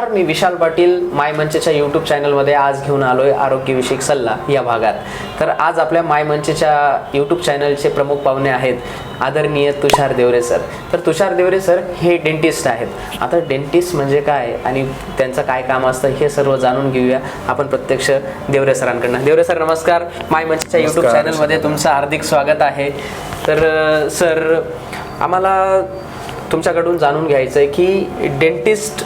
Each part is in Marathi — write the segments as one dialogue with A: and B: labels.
A: नमस्कार मी विशाल पाटील माय मंचच्या यूट्यूब चॅनलमध्ये आज घेऊन आलोय आरोग्यविषयक सल्ला या भागात. तर आज आपल्या माय मंचच्या यूट्यूब चॅनलचे प्रमुख पाहुणे आहेत आदरणीय तुषार देवरे सर. तर तुषार देवरे सर हे डेंटिस्ट आहेत. आता डेंटिस्ट म्हणजे काय आणि त्यांचं काय काम असतं हे सर्व जाणून घेऊया आपण प्रत्यक्ष देवरे सरांकडनं. देवरे सर नमस्कार. माय मंचच्या यूट्यूब. चॅनलमध्ये तुमचं हार्दिक स्वागत आहे. तर सर आम्हाला तुमच्याकडून जाणून घ्यायचं आहे की डेंटिस्ट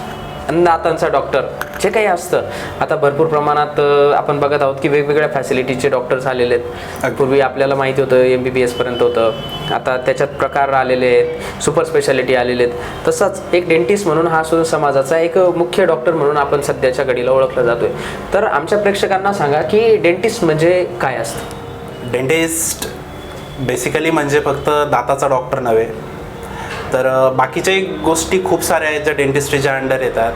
A: दातांचा डॉक्टर जे काही असतं. आता भरपूर प्रमाणात आपण बघत आहोत की वेगवेगळ्या फॅसिलिटीचे डॉक्टर्स आलेले आहेत. पूर्वी आपल्याला माहिती होतं एम बी बी एसपर्यंत होतं. आता त्याच्यात प्रकार आलेले आहेत. सुपर स्पेशालिटी आलेले आहेत. तसंच एक डेंटिस्ट म्हणून हा सुद्धा समाजाचा एक मुख्य डॉक्टर म्हणून आपण सध्याच्या घडीला ओळखलं जातोय. तर आमच्या प्रेक्षकांना सांगा की डेंटिस्ट म्हणजे काय असतं?
B: डेंटिस्ट बेसिकली म्हणजे फक्त दाताचा डॉक्टर नव्हे. तर बाकीच्याही गोष्टी खूप साऱ्या आहेत ज्या डेंटिस्ट्रीच्या अंडर येतात.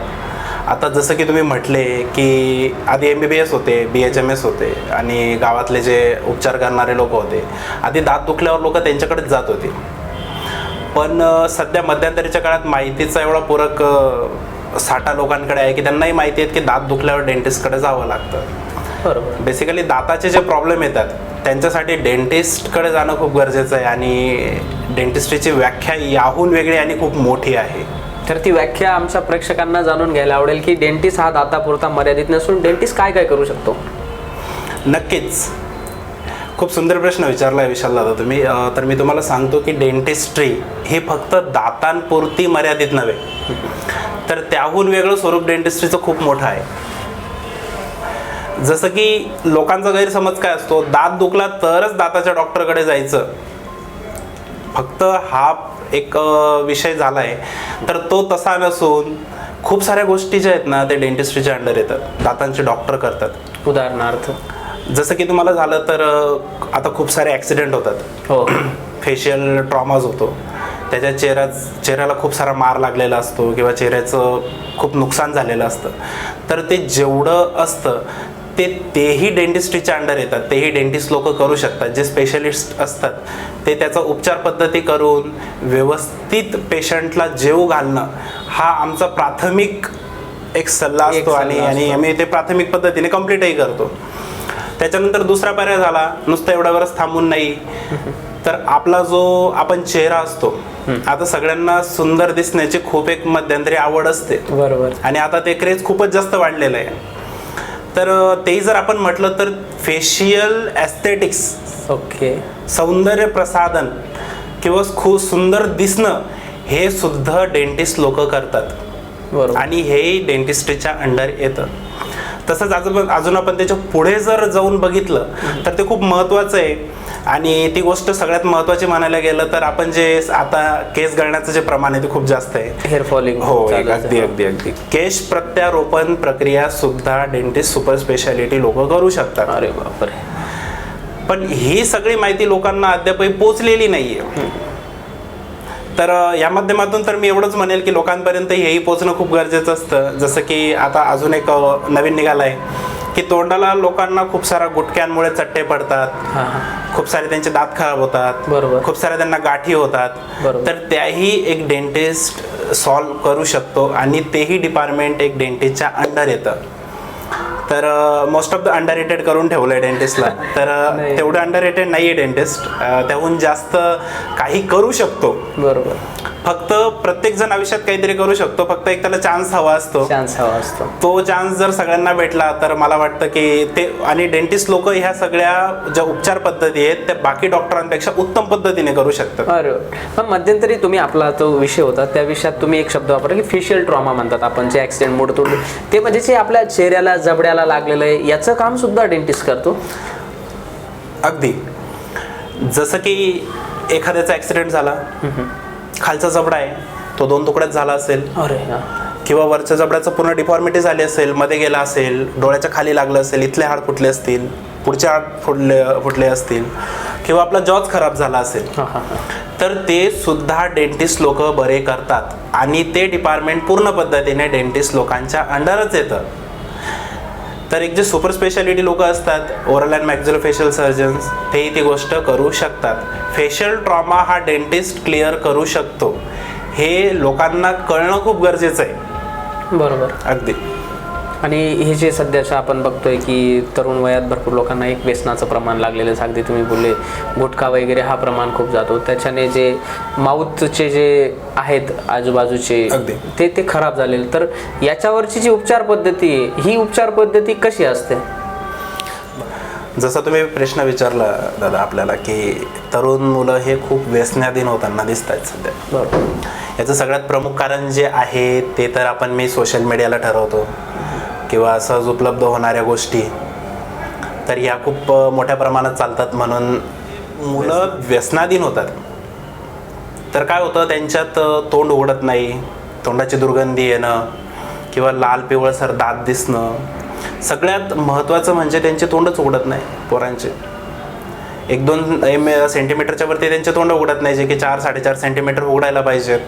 B: आता जसं की तुम्ही म्हटले की आधी एम बी बी एस होते बी एच एम एस होते आणि गावातले जे उपचार करणारे लोक होते आधी दात दुखल्यावर लोक त्यांच्याकडेच जात होते. पण सध्या मध्यंतरीच्या काळात माहितीचा एवढा पूरक साठा लोकांकडे आहे की त्यांनाही माहिती आहे की दात दुखल्यावर डेंटिस्टकडे जावं लागतं.
A: बरोबर.
B: बेसिकली दाताचे जे प्रॉब्लेम येतात त्यांच्यासाठी डेंटिस्टकडे जाणं खूप गरजेचं आहे आणि डेंटिस्ट्रीची व्याख्या याहून वेगळी आणि खूप मोठी आहे.
A: तर ती व्याख्या आमच्या प्रेक्षकांना जाणून घ्यायला आवडेल की डेंटिस्ट हा दातापुरता मर्यादित नसून डेंटिस्ट काय काय करू शकतो?
B: नक्कीच. खूप सुंदर प्रश्न विचारला आहे विशाल दादा तुम्ही. तर मी तुम्हाला सांगतो की डेंटिस्ट्री ही फक्त दातांपुरती मर्यादित नव्हे तर त्याहून वेगळं स्वरूप डेंटिस्ट्रीचं खूप मोठं आहे. जसं की लोकांचा गैरसमज काय असतो? दात दुखला तरच दाताच्या डॉक्टरकडे जायचं. फक्त हा एक विषय झाला आहे तर तो तसा नसून खूप साऱ्या गोष्टी ज्या आहेत ना ते डेंटिस्ट्रीच्या अंडर येतात. दातांचे डॉक्टर करतात.
A: उदाहरणार्थ?
B: जसं की तुम्हाला झालं तर आता खूप सारे ॲक्सिडेंट होतात.
A: हो.
B: फेशियल ट्रॉमाज होतो. त्याच्या चेहऱ्या चेहऱ्याला खूप सारा मार लागलेला असतो किंवा चेहऱ्याचं खूप नुकसान झालेलं असतं. तर ते जेवढं असतं ते तेही डेंटिस्ट्रीच्या अंडर येतात. तेही डेंटिस्ट लोक करू शकतात. जे स्पेशलिस्ट असतात ते त्याचा उपचार पद्धती करून व्यवस्थित पेशंटला जेव घालणं हा आमचा प्राथमिक एक सल्ला असतो आणि आणि. आम्ही ते प्राथमिक पद्धतीने कम्प्लीटही करतो. त्याच्यानंतर दुसरा पर्याय झाला. नुसतं एवढ्यावरच थांबून नाही. तर आपला जो आपण चेहरा असतो आता सगळ्यांना सुंदर दिसण्याची खूप एक मध्यंतरी आवड असते.
A: बरोबर.
B: आणि आता ते क्रेज खूपच जास्त वाढलेलं आहे. तर तेही जर आपण म्हटलं तर फेशियल ॲस्थेटिक्स
A: ओके.
B: सौंदर्य प्रसाधन किंवा खूप सुंदर दिसणं हे सुद्धा डेंटिस्ट लोक करतात.
A: बरोबर.
B: आणि हेही डेंटिस्ट्रीच्या अंडर येतं. तसंच अजून अजून आपण त्याच्या पुढे जर जाऊन बघितलं तर ते खूप महत्त्वाचं आहे. आणि ती गोष्ट सगळ्यात महत्त्वाची म्हणायला गेलं तर आपण जे आता केस गळण्याचं जे प्रमाण आहे ते खूप जास्त आहे.
A: हेअर फॉलिंग
B: हो एक अगदी अगदी अगदी. केश प्रत्यारोपण प्रक्रिया सुद्धा डेंटिस्ट सुपर स्पेशालिटी लोक करू शकतात.
A: अरे बापरे.
B: पण ही सगळी माहिती लोकांना अद्यापही पोचलेली नाहीये. तर या माध्यमातून तर मी एवढंच म्हणेल की लोकांपर्यंत हेही पोचणं खूप गरजेचं असतं. जसं की आता अजून एक नवीन निघालाय की तोंडाला लोकांना खूप साऱ्या गुटक्यांमुळे चट्टे पडतात. खूप सारे त्यांचे दात खराब होतात.
A: बरोबर.
B: खूप साऱ्या त्यांना गाठी होतात.
A: बरोबर.
B: तर त्याही एक डेंटिस्ट सॉल्व करू शकतो आणि तेही डिपार्टमेंट एक डेंटिस्टच्या अंडर येतं. तर most of the under rated करून ठेवलं आहे डेंटिस्टला तर. तेवढं अंडर रेटेड नाही आहे डेंटिस्ट त्याहून जास्त काही करू शकतो.
A: बरोबर.
B: फक्त प्रत्येक जण आयुष्यात काहीतरी करू शकतो फक्त एक त्याला चान्स हवा असतो.
A: चान्स हवा असतो.
B: तो चान्स जर सगळ्यांना भेटला तर मला वाटतं की ते आणि डेंटिस्ट लोक ह्या सगळ्या ज्या उपचार पद्धती आहेत त्या बाकी डॉक्टरांपेक्षा उत्तम पद्धतीने करू शकतात.
A: अरे पण मध्यंतरी तुम्ही आपला तो विषय होता त्या विषयात तुम्ही एक शब्द वापरला की फेशियल ट्रॉमा म्हणतात आपण जे ऍक्सिडेंट मोडतोड ते म्हणजे जे आपल्या चेहऱ्याला जबड्याला लागलेलं आहे याचं काम सुद्धा डेंटिस्ट करतो?
B: अगदी. जसं की एखाद्याचा ॲक्सिडेंट झाला खालचा जबडा आहे तो दोन तुकड्यात झाला असेल.
A: अरे.
B: किंवा वरच्या जबड्याचं पूर्ण डिफॉर्मिटी झाली असेल मध्ये गेला असेल डोळ्याच्या खाली लागलं असेल इथले हाड फुटले असतील पुढचे हाड फुटले फुटले असतील किंवा आपला जॉच खराब झाला असेल. तर ते सुद्धा डेंटिस्ट लोक बरे करतात. आणि ते डिपार्टमेंट पूर्ण पद्धतीने डेंटिस्ट लोकांच्या अंडरच येतं. तर एक जे सुपर स्पेशालिटी लोक असतात ओरल अँड मॅक्झिलोफेशियल सर्जन्स तेही ती गोष्ट करू शकतात. फेशियल ट्रॉमा हा डेंटिस्ट क्लिअर करू शकतो. हे लोकांना कळणं खूप गरजेचं आहे.
A: बरोबर.
B: अगदी.
A: आणि हे जे सध्याचं आपण बघतोय की तरुण वयात भरपूर लोकांना एक व्यसनाचं प्रमाण लागलेलं आहे. अगदी तुम्ही बोलले गुटखा वगैरे हा प्रमाण खूप जातो. त्याच्याने जे माऊथचे जे आहेत आजूबाजूचे. ते ते खराब झालेले. तर याच्यावरची जी उपचार पद्धती आहे ही उपचार पद्धती कशी असते?
B: जसं तुम्ही प्रश्न विचारला दादा आपल्याला की तरुण मुलं हे खूप व्यसनाधीन होताना दिसत आहेत सध्या.
A: बरोबर.
B: याचं सगळ्यात प्रमुख कारण जे आहे ते तर आपण मी सोशल मीडियाला ठरवतो. किंवा सहज उपलब्ध होणाऱ्या गोष्टी तर ह्या खूप मोठ्या प्रमाणात चालतात म्हणून मुलं व्यसनाधीन होतात. तर काय होतं त्यांच्यात तोंड उघडत नाही तोंडाची दुर्गंधी येणं किंवा लाल पिवळसर दात दिसणं सगळ्यात महत्त्वाचं म्हणजे त्यांचे तोंडच उघडत नाही पोरांचे. एक दोन एम सेंटीमीटरच्या वरती त्यांचे तोंड उघडत नाही जे की चार साडेचार सेंटीमीटर उघडायला पाहिजेत.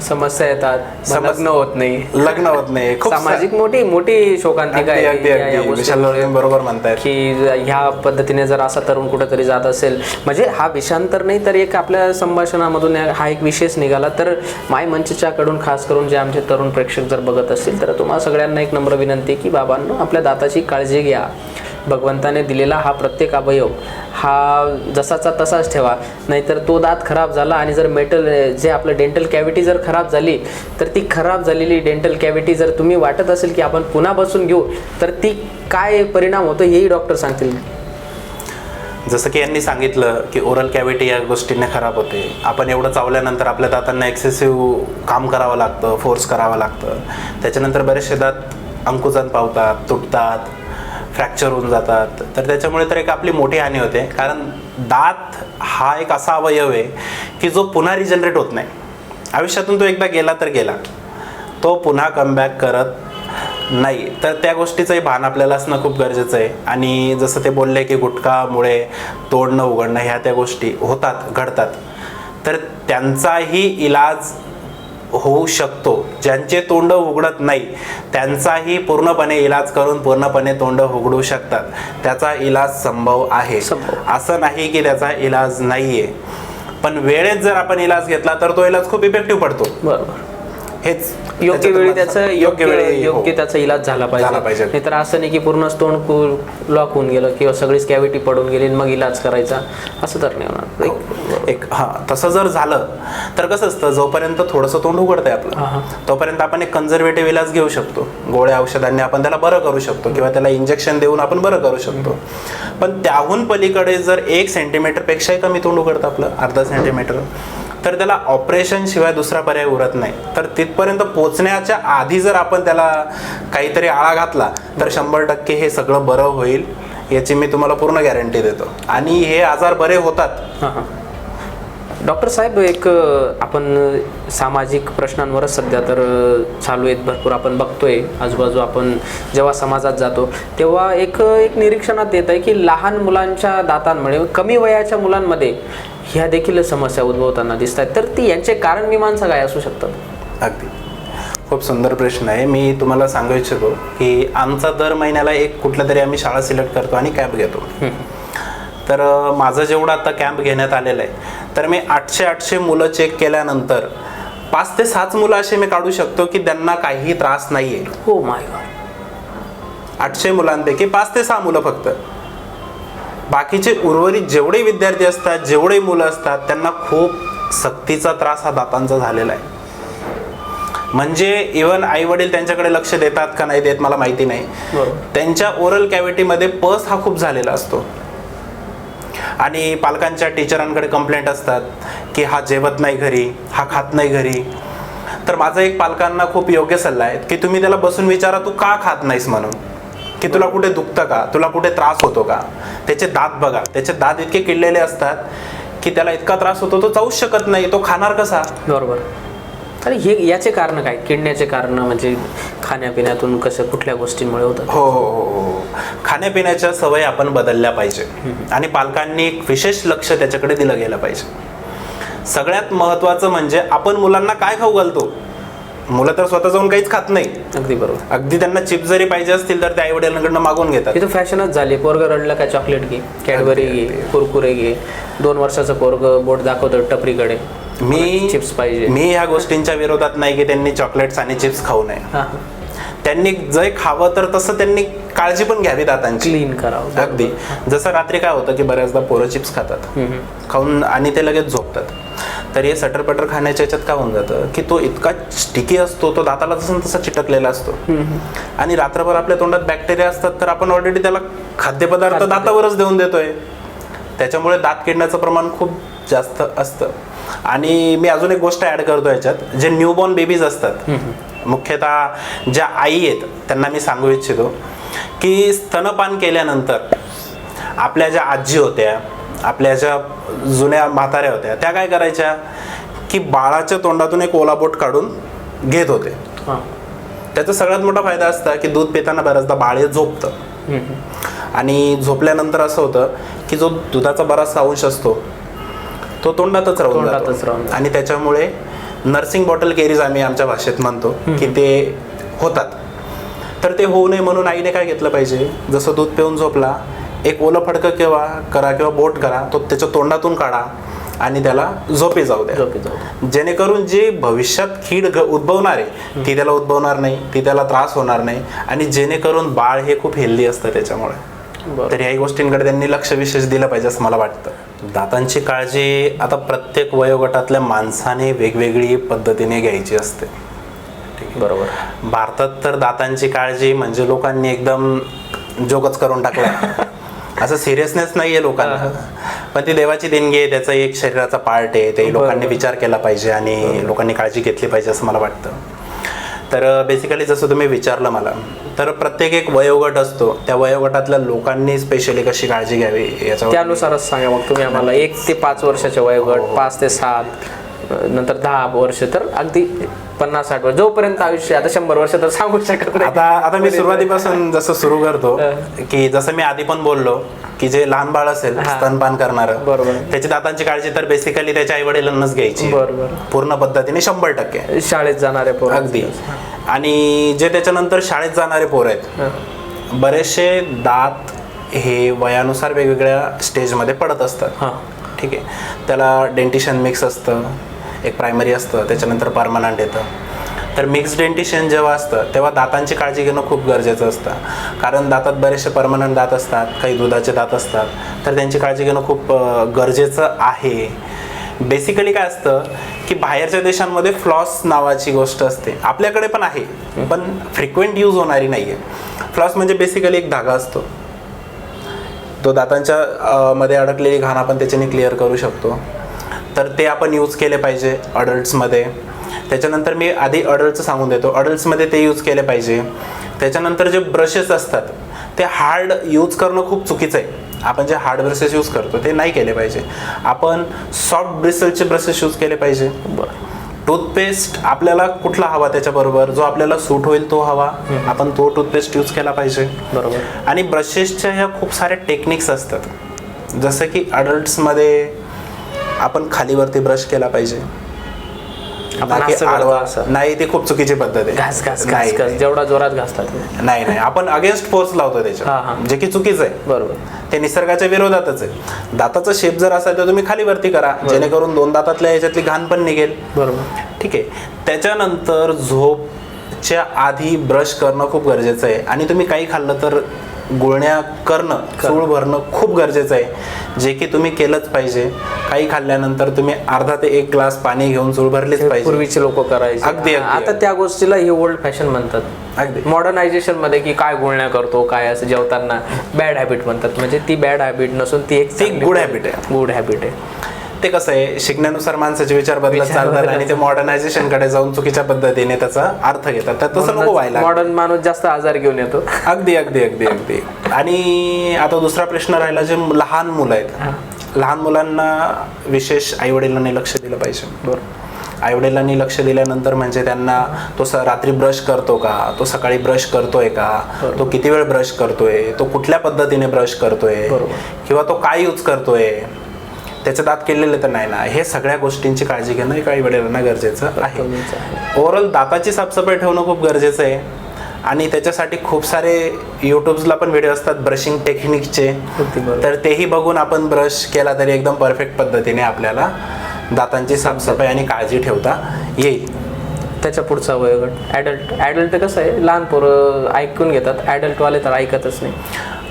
A: समस्या येतात. लग्न होत नाही.
B: लग्न होत नाही. खूप
A: सामाजिक मोठी मोठी शोकांतिका
B: अगदी
A: आहे
B: अगदी
A: या- या
B: अगदी. विशाल
A: गोष्टींमुळे.
B: तुम्ही बरोबर म्हणतायत.
A: की ह्या पद्धतीने जर असा तरुण कुठेतरी जात असेल म्हणजे हा विषांतर नाही तर एक आपल्या संभाषणामधून हा एक विशेष निघाला. तर माय मंचच्या कडून खास करून जे आमचे तरुण प्रेक्षक जर बघत असतील तर तुम्हाला सगळ्यांना एक नम्र विनंती आहे की बाबांनो आपल्या दाताची काळजी घ्या. भगवंताने दिलेला हा प्रत्येक अवयव हा जसाचा तसाच ठेवा. नाहीतर तो दात खराब झाला आणि जर मेटल जे आपलं डेंटल कॅव्हिटी जर खराब झाली तर ती खराब झालेली डेंटल कॅव्हिटी जर तुम्ही वाटत असेल की आपण पुन्हा बसून घेऊ तर ती काय परिणाम होतो हेही डॉक्टर सांगतील.
B: जसं की यांनी सांगितलं की ओरल कॅव्हिटी या गोष्टीने खराब होते. आपण एवढं चावल्यानंतर आपल्या दातांना एक्सेसिव्ह काम करावं लागतं फोर्स करावं लागतं. त्याच्यानंतर बरेचसे दात अंकुजन पावतात तुटतात. फ्रॅक्चर होऊन जातात. तर त्याच्यामुळे तर एक आपली मोठी हानी होते. कारण दात हा एक असा अवयव आहे की जो पुन्हा रिजनरेट होत नाही. आयुष्यातून तो एकदा गेला तर गेला. तो पुन्हा कमबॅक करत नाही. तर त्या गोष्टीचंही भान आपल्याला असणं खूप गरजेचं आहे. आणि जसं ते बोलले की गुटखामुळे तोडणं उघडणं ह्या त्या गोष्टी होतात घडतात. तर त्यांचाही इलाज होऊ शकतो. ज्यांचे तोंड उघडत नाही त्यांचाही पूर्णपणे इलाज करून पूर्णपणे तोंड उघडू शकतात. त्याचा इलाज संभव आहे. असं नाही की त्याचा इलाज नाहीये. पण वेळेत जर आपण इलाज घेतला तर तो इलाज खूप इफेक्टिव्ह पडतो.
A: बरोबर.
B: हेच.
A: योग्य वेळी त्याचं
B: योग्य
A: योग्य
B: वेळी
A: योग्य
B: हो.
A: त्याचा इलाज झाला पाहिजे.
B: पाहिजे.
A: नाहीतर असं नाही की पूर्ण तोंड लॉक होऊन गेलं किंवा सगळीच कॅव्हिटी पडून गेली आणि मग इलाज करायचा. असं तर नाही होणार. एक-
B: हा तसं जर झालं तर कसं असतं जोपर्यंत थोडंसं तोंड उघडतंय
A: हा,
B: आपलं. तोपर्यंत आपण एक कन्झर्वेटिव्ह इलाज घेऊ शकतो. गोळ्या औषधांनी आपण त्याला बरं करू शकतो किंवा त्याला इंजेक्शन देऊन आपण बरं करू शकतो. पण त्याहून पलीकडे जर एक सेंटीमीटर पेक्षाही कमी तोंड उघडतं आपलं अर्धा सेंटीमीटर तर त्याला ऑपरेशन शिवाय दुसरा पर्याय उरत नाही. तर तिथपर्यंत पोचण्याच्या आधी जर आपण त्याला काहीतरी आळा घातला तर शंभर टक्के हे सगळं बरं होईल याची मी तुम्हाला पूर्ण गॅरंटी देतो. आणि हे आजार बरे होतात.
A: डॉक्टर साहेब एक आपण सामाजिक प्रश्नांवरच सध्या तर चालू आहेत भरपूर आपण बघतोय. आजूबाजू आपण जेव्हा समाजात जातो तेव्हा एक एक निरीक्षणात येत आहे की लहान मुलांच्या दातांमुळे कमी वयाच्या मुलांमध्ये ह्या देखील समस्या उद्भवताना दिसत आहेत तर ती यांचे कारण मीमांसा काय असू शकतात?
B: अगदी. खूप सुंदर प्रश्न आहे. मी तुम्हाला सांगू इच्छितो की आमचा दर महिन्याला एक कुठलं तरी आम्ही शाळा सिलेक्ट करतो आणि कॅम्प घेतो. तर माझं जेवढं आता कॅम्प घेण्यात आलेलं आहे तर मी आठशे आठशे मुलं चेक केल्यानंतर पाच ते सात मुलं असे मी काढू शकतो की त्यांना काहीही त्रास नाही आहे
A: हो माय गॉड
B: आठशे मुलांपैकी पाच ते सहा मुलं फक्त. बाकीचे उर्वरित जेवढे विद्यार्थी असतात जेवढे मुलं असतात त्यांना खूप सक्तीचा त्रास हा दातांचा झालेला आहे. म्हणजे इवन आई वडील त्यांच्याकडे लक्ष देतात का नाही देत मला माहिती नाही. त्यांच्या ओरल कॅव्हिटीमध्ये पस हा खूप झालेला असतो. आणि पालकांच्या टीचरांकडे कंप्लेंट असतात की हा जेवत नाही घरी हा खात नाही घरी. तर माझा एक पालकांना खूप योग्य सल्ला आहे की तुम्ही त्याला बसून विचारा तू का खात नाहीस म्हणून? की तुला कुठे दुखतं का? तुला कुठे त्रास होतो का? त्याचे दात बघा. त्याचे दात इतके किडलेले असतात की त्याला इतका त्रास होतो तो जाऊच शकत नाही. तो खाणार कसा?
A: बरोबर. आणि हे याचे कारण काय? किडण्याचे कारण म्हणजे खाण्यापिण्यातून कसं कुठल्या गोष्टींमुळे होतात
B: हो हो हो हो. खाण्यापिण्याच्या सवयी आपण बदलल्या पाहिजे. आणि पालकांनी एक विशेष लक्ष त्याच्याकडे दिलं गेलं पाहिजे. सगळ्यात महत्त्वाचं म्हणजे आपण मुलांना काय खाऊ घालतो? मुलं तर स्वतः जाऊन काहीच खात नाही.
A: अगदी बरोबर.
B: अगदी त्यांना चिप्स जरी पाहिजे असतील तर त्या आई वडिलांकडनं मागून घेतात.
A: तर फॅशनच झाली. पोरग रडलं का? चॉकलेट घे. कॅडबरी घे. कुरकुरे घे. दोन वर्षाचं पोरग बोट दाखवतं टपरीकडे.
B: मी
A: चिप्स पाहिजे.
B: मी ह्या गोष्टींच्या विरोधात नाही की त्यांनी चॉकलेट्स आणि चिप्स खाऊ नये. त्यांनी जे खावं तर तसं त्यांनी काळजी पण घ्यावी दातांची.
A: क्लीन करावं.
B: अगदी. जसं रात्री काय होतं की बऱ्याचदा पोरं चिप्स खातात. खाऊन आणि ते लगेच झोपतात. तर हे सटरपटर खाण्याच्या याच्यात काय होऊन जातं की तो इतका स्टिकी असतो तो दाताला तसं तसा चिटकलेला असतो. आणि रात्रभर आपल्या तोंडात बॅक्टेरिया असतात तर आपण ऑलरेडी त्याला खाद्यपदार्थ. दातावरच देऊन देतोय. त्याच्यामुळे दात किडण्याचं प्रमाण खूप जास्त असतं. आणि मी अजून एक गोष्ट ॲड करतो याच्यात. जे न्यूबॉर्न बेबीज असतात मुख्यतः ज्या आई आहेत त्यांना मी सांगू इच्छितो की स्तनपान केल्यानंतर आपल्या ज्या आजी होत्या आपल्या ज्या जुन्या म्हाताऱ्या होत्या त्या काय करायच्या की बाळाच्या तोंडातून एक ओला बोट काढून घेत होते.
A: हां.
B: त्याचा सगळ्यात मोठा फायदा असता की दूध पिताना बऱ्याचदा बाळ हे झोपतं. आणि झोपल्यानंतर असं होतं की जो दुधाचा बराचसा अंश असतो तो तोंडातच राहून
A: तोंडातच
B: जातो.
A: राहून जातो.
B: आणि त्याच्यामुळे नर्सिंग बॉटल केरीज आम्ही आमच्या भाषेत म्हणतो की ते होतात. तर ते होऊ नये म्हणून आईने काय घेतलं पाहिजे? जसं दूध पिऊन झोपला एक ओलं फडकं किंवा करा किंवा बोट करा तो त्याच्या तोंडातून काढा आणि त्याला झोपी जाऊ द्या.
A: झोपी जाऊ
B: जेणेकरून जे भविष्यात कीड घ- उद्भवणार आहे ती त्याला उद्भवणार नाही ती त्याला त्रास होणार नाही आणि जेणेकरून बाळ हे खूप हेल्दी असतं त्याच्यामुळे. तर याही गोष्टींकडे त्यांनी लक्ष विशेष दिलं पाहिजे असं मला वाटतं. दातांची काळजी आता प्रत्येक वयोगटातल्या माणसाने वेगवेगळी पद्धतीने घ्यायची असते.
A: बरोबर.
B: भारतात तर दातांची काळजी म्हणजे लोकांनी एकदम जोकच करून टाकला. असं सिरियसनेस नाही आहे लोकांना पण ती देवाची देणगी आहे त्याचा एक शरीराचा पार्ट आहे ते लोकांनी. विचार केला पाहिजे आणि लोकांनी काळजी घेतली पाहिजे असं मला वाटतं. तर बेसिकली जसं तुम्ही विचारलं मला तर प्रत्येक एक वयोगट असतो. त्या वयोगटातल्या लोकांनी स्पेशली कशी काळजी घ्यावी याच्यावर
A: त्यानुसारच सांगा मग तुम्ही आम्हाला. एक ते पाच वर्षाचे वयोगट पाच ते सात नंतर दहा वर्ष तर अगदी पन्नास साठ वर्ष. जोपर्यंत आयुष्य आता शंभर वर्ष तर सांगू शकत नाही.
B: आता आता मी सुरुवातीपासून जसं सुरू करतो की जसं मी आधी पण बोललो की जे लहान बाळ असेल
A: हा.
B: स्तनपान करणार
A: बरोबर.
B: त्याची दातांची काळजी तर बेसिकली त्याच्या आई वडिलांनाच घ्यायची.
A: बरोबर.
B: पूर्ण पद्धतीने शंभर टक्के.
A: शाळेत जाणारे
B: अगदी. आणि जे त्याच्यानंतर शाळेत जाणारे पोर आहेत. बरेचसे दात हे वयानुसार वेगवेगळ्या स्टेजमध्ये पडत असतात.
A: हां.
B: ठीक आहे. त्याला डेंटिशन मिक्स असतं एक प्रायमरी असतं त्याच्यानंतर परमनंट येतं. तर मिक्स डेंटिशन जेव्हा असतं तेव्हा दातांची काळजी घेणं खूप गरजेचं असतं. कारण दातात बरेचसे परमनंट दात असतात काही दुधाचे दात असतात. तर त्यांची काळजी घेणं खूप गरजेचं आहे. बेसिकली काय असतं की बाहेरच्या देशांमध्ये फ्लॉस नावाची गोष्ट असते. आपल्याकडे पण आहे पण फ्रिक्वेंट यूज होणारी नाही आहे फ्लॉस म्हणजे बेसिकली एक धागा असतो. तो दातांच्या मध्ये अडकलेली घाण आपण त्याच्याने क्लिअर करू शकतो. तर ते आपण यूज केले पाहिजे अडल्ट्समध्ये त्याच्यानंतर मी आधी अडल्टचं सांगून देतो. अडल्ट्समध्ये ते यूज केले पाहिजे. त्याच्यानंतर जे ब्रशेस असतात ते हार्ड यूज करणं खूप चुकीचं आहे. आपण जे हार्ड ब्रशेस यूज करतो ते नाही केले पाहिजे. आपण सॉफ्ट ब्रिसलचे ब्रशेस यूज केले पाहिजे.
A: बरं.
B: टूथपेस्ट आपल्याला कुठला हवा त्याच्याबरोबर? जो आपल्याला सूट होईल तो हवा. आपण तो टूथपेस्ट यूज केला पाहिजे.
A: बरोबर.
B: आणि ब्रशेसच्या ह्या खूप साऱ्या टेक्निक्स असतात. जसं की अडल्ट्समध्ये आपण खालीवरती ब्रश केला पाहिजे.
A: आपण असं करतो.
B: आडवा
A: असं.
B: नाही ते खूप चुकीची पद्धत आहे.
A: घास घास घास
B: नाही,
A: घास. जेवढा जोरात घासतात
B: नाही नाही. आपण अगेन्स्ट फोर्स लावतो
A: हा, हा.
B: त्याच्या जे की चुकीचं आहे.
A: बरोबर.
B: ते निसर्गाच्या विरोधातच आहे. दाताचा शेप जर असेल तर तुम्ही खाली वरती करा. जेणेकरून दोन दातातल्या याच्यातली घाण पण निघेल.
A: बरोबर.
B: ठीक आहे. त्याच्यानंतर झोपच्या आधी ब्रश करणं खूप गरजेचं आहे. आणि तुम्ही काही खाल्लं तर गुळण्या करणं चूळ भरणं खूप गरजेचं आहे. जे की तुम्ही केलंच पाहिजे. काही खाल्ल्यानंतर तुम्ही अर्धा ते एक ग्लास पाणी घेऊन चूळ भरलीच पाहिजे.
A: पूर्वीचे लोक करायचे.
B: अगदी,
A: आता. त्या गोष्टीला हे ओल्ड फॅशन म्हणतात.
B: अगदी.
A: मॉडर्नायझेशनमध्ये की काय गुळण्या करतो काय असं जेवताना बॅड हॅबिट म्हणतात. म्हणजे ती बॅड हॅबिट नसून ती एक
B: ती good habit आहे.
A: गुड हॅबिट आहे.
B: ते कसं आहे शिकण्यानुसार माणसाचे विचार बदलत चालतात आणि ते मॉडर्नायझेशनकडे जाऊन चुकीच्या पद्धतीने त्याचा अर्थ घेतात. तर तसं नको व्हायला.
A: मॉडर्न माणूस जास्त आजार घेऊन येतो.
B: अगदी अगदी अगदी अगदी. आणि आता दुसरा प्रश्न राहिला जे लहान मुलं आहेत. लहान मुलांना विशेष आई वडिलांनी लक्ष दिलं पाहिजे.
A: बरोबर
B: आईवडिलांनी लक्ष दिल्यानंतर म्हणजे त्यांना तो स रात्री ब्रश करतो का? तो सकाळी ब्रश करतोय का? तो किती वेळ ब्रश करतोय? तो कुठल्या पद्धतीने ब्रश करतोय. किंवा तो काय यूज करतोय? त्याचे दात केलेले तर नाही ना. हे सगळ्या गोष्टींची काळजी घेणं एक आईवडिलांना गरजेचं आहे. ओव्हरऑल दाताची साफसफाई ठेवणं खूप गरजेचं आहे. आणि त्याच्यासाठी खूप सारे यूट्यूब्सला पण व्हिडिओ असतात ब्रशिंग टेक्निकचे. तर तेही बघून आपण ब्रश केला तरी एकदम परफेक्ट पद्धतीने आपल्याला दातांची साफसफाई आणि काळजी ठेवता येईल.
A: त्याच्या पुढचा वयोगट. ॲडल्ट ॲडल्ट कसं आहे? लहान पोरं ऐकून घेतात. ॲडल्टवाले तर ऐकतच नाही.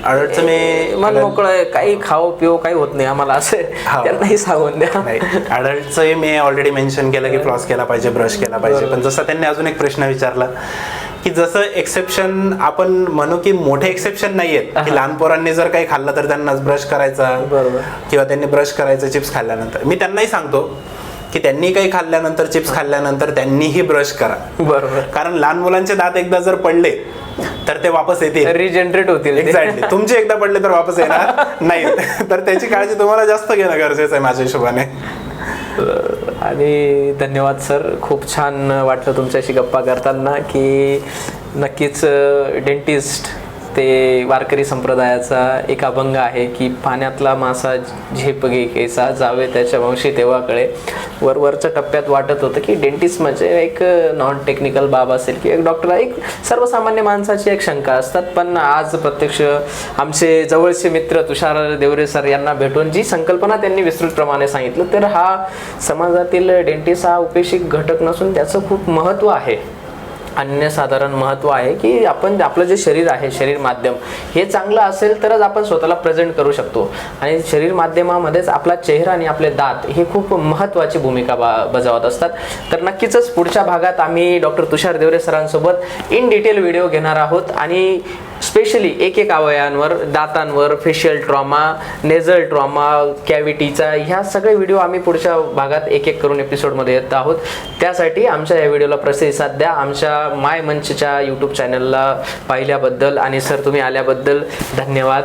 B: अडचण मी
A: मन मोकळं आहे. काही खाओ पिओ काही होत नाही आम्हाला असं. त्यांनाही सांगून द्या.
B: नाही अडल्टचंही मी ऑलरेडी मेन्शन केलं की फ्लॉस केला पाहिजे ब्रश केला पाहिजे. पण जसं त्यांनी अजून एक प्रश्न विचारला की जसं एक्सेप्शन आपण म्हणू की मोठे एक्सेप्शन नाही आहेत की लहान पोरांनी जर काही खाल्लं तर त्यांना ब्रश करायचा.
A: बरोबर.
B: किंवा त्यांनी ब्रश करायचं चिप्स खाल्ल्यानंतर. मी त्यांनाही सांगतो की त्यांनी काही खाल्ल्यानंतर चिप्स खाल्ल्यानंतर त्यांनीही ब्रश करा.
A: बरोबर.
B: कारण लहान मुलांचे दात एकदा जर पडले तर ते वापस येतील.
A: रिजनरेट होतील.
B: एक्झॅक्टली तुमचे एकदा पडले तर वापस येणार नाही. तर त्याची काळजी तुम्हाला जास्त घेणं गरजेचं आहे माझ्या हिशोबाने.
A: आणि धन्यवाद सर. खूप छान वाटलं तुमच्याशी गप्पा करताना की नक्कीच डेंटिस्ट ते वारकरी संप्रदायाचा एक अभंग आहे की पाण्यातला मासा झेप घे केसा जावे त्याच्या वंशी तेव्हा कळे. वर वरच्या टप्प्यात वाटत होतं की डेंटिस्ट म्हणजे एक नॉन टेक्निकल बाब असेल की एक डॉक्टर एक सर्वसामान्य माणसाची एक शंका असतात. पण आज प्रत्यक्ष आमचे जवळचे मित्र तुषार देवरे सर यांना भेटून जी संकल्पना त्यांनी विस्तृतप्रमाणे सांगितलं तर हा समाजातील डेंटिस्ट हा उपेक्षित घटक नसून त्याचं खूप महत्त्व आहे. अन्यसाधारण महत्त्व आहे की आपण आपलं जे शरीर आहे शरीर माध्यम हे चांगलं असेल तरच आपण स्वतःला प्रेझेंट करू शकतो. आणि शरीर माध्यमामध्येच आपला चेहरा आणि आपले दात हे खूप महत्त्वाची भूमिका बा बजावत असतात. तर नक्कीच पुढच्या भागात आम्ही डॉक्टर तुषार देवरे सरांसोबत इन डिटेल व्हिडिओ घेणार आहोत. आणि स्पेशली एक एक अवयांवर दातांवर फेशियल ट्रॉमा नेझल ट्रॉमा कॅव्हिटीचा ह्या सगळे व्हिडिओ आम्ही पुढच्या भागात एक एक करून एपिसोडमध्ये येत आहोत. त्यासाठी आमच्या या व्हिडिओला प्रतिसाद द्या. आमच्या माय मंचच्या यूट्यूब चॅनलला पाहिल्याबद्दल आणि सर तुम्ही आल्याबद्दल धन्यवाद.